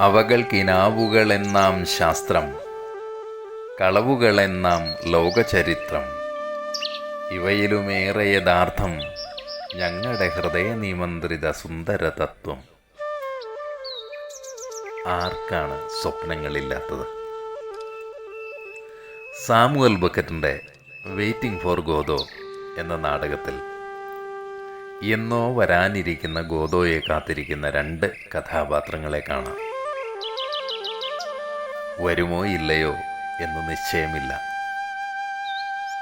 അവകൾ കിനാവുകളെന്നാം ശാസ്ത്രം കളവുകളെന്നാം ലോകചരിത്രം. ഇവയിലുമേറെ യഥാർത്ഥം ഞങ്ങളുടെ ഹൃദയനിമന്ത്രിത സുന്ദര തത്വം ആർക്കാണ് സ്വപ്നങ്ങളില്ലാത്തത്? സാമുവൽ ബക്കറ്റിന്റെ വെയിറ്റിംഗ് ഫോർ ഗോദോ എന്ന നാടകത്തിൽ. എന്നോ വരാനിരിക്കുന്ന ഗോദോയെ കാത്തിരിക്കുന്ന രണ്ട് കഥാപാത്രങ്ങളെ കാണാം. വരുമോ ഇല്ലയോ എന്ന് നിശ്ചയമില്ല.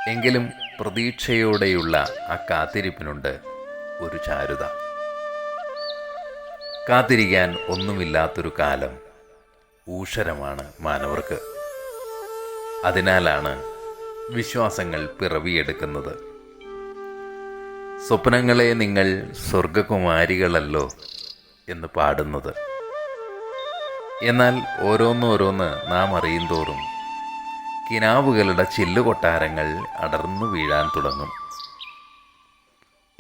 എങ്കിലും പ്രതീക്ഷയോടെയുള്ള ആ കാത്തിരിപ്പിനുണ്ട് ഒരു ചാരുത. കാത്തിരിക്കാൻ ഒന്നുമില്ലാത്തൊരു കാലം ഊഷരമാണ് മാനവർക്ക്. അതിനാലാണ് വിശ്വാസങ്ങൾ പിറവിയെടുക്കുന്നത്. സ്വപ്നങ്ങളെ നിങ്ങൾ സ്വർഗകുമാരികളല്ലോ എന്ന് പാടുന്നത്. എന്നാൽ ഓരോന്നോരോന്ന് നാം അറിയും തോറും കിനാവുകളുടെ ചില്ലുകൊട്ടാരങ്ങൾ അടർന്നു വീഴാൻ തുടങ്ങും.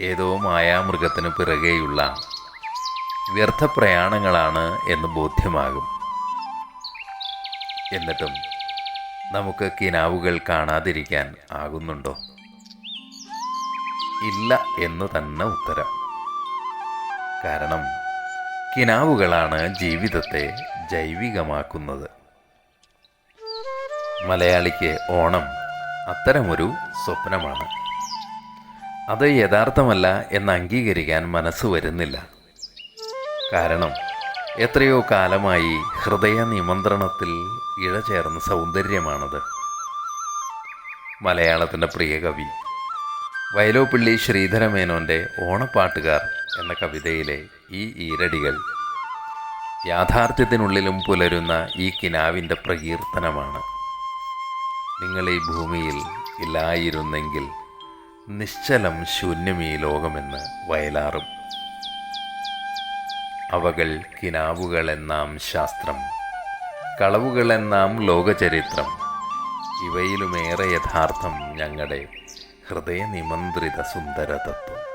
ഏതോ മായാമൃഗത്തിന് പിറകെയുള്ള വ്യർത്ഥപ്രയാണങ്ങളാണ് എന്ന് ബോധ്യമാകും. എന്നിട്ടും നമുക്ക് കിനാവുകൾ കാണാതിരിക്കാൻ ആകുന്നുണ്ടോ? ഇല്ല എന്ന് തന്നെ ഉത്തരം. കാരണം കിനാവുകളാണ് ജീവിതത്തെ ജൈവികമാക്കുന്നത്. മലയാളിക്ക് ഓണം അത്തരമൊരു സ്വപ്നമാണ്. അത് യഥാർത്ഥമല്ല എന്ന് അംഗീകരിക്കാൻ മനസ്സ് വരുന്നില്ല. കാരണം എത്രയോ കാലമായി ഹൃദയ നിമന്ത്രണത്തിൽ ഇഴചേർന്ന സൗന്ദര്യമാണത്. മലയാളത്തിന്റെ പ്രിയ കവി വയലോപ്പിള്ളി ശ്രീധരമേനോന്റെ ഓണപ്പാട്ടുകാർ എന്ന കവിതയിലെ ഈ ഈരടികൾ യാഥാർത്ഥ്യത്തിനുള്ളിലും പുലരുന്ന ഈ കിനാവിന്റെ പ്രകീർത്തനമാണ്. നിങ്ങൾ ഈ ഭൂമിയിൽ ഇല്ലായിരുന്നെങ്കിൽ നിശ്ചലം ശൂന്യം ഈ ലോകമെന്ന് വയലാറും അവകൾ കിനാവുകളെന്നാം ശാസ്ത്രം കളവുകളെന്നാം ലോകചരിത്രം. ഇവയിലുമേറെ യഥാർത്ഥം ഞങ്ങളുടെ ഹൃദയനിമന്ത്രിത നിമന്ത്രിത സുന്ദര തത്വം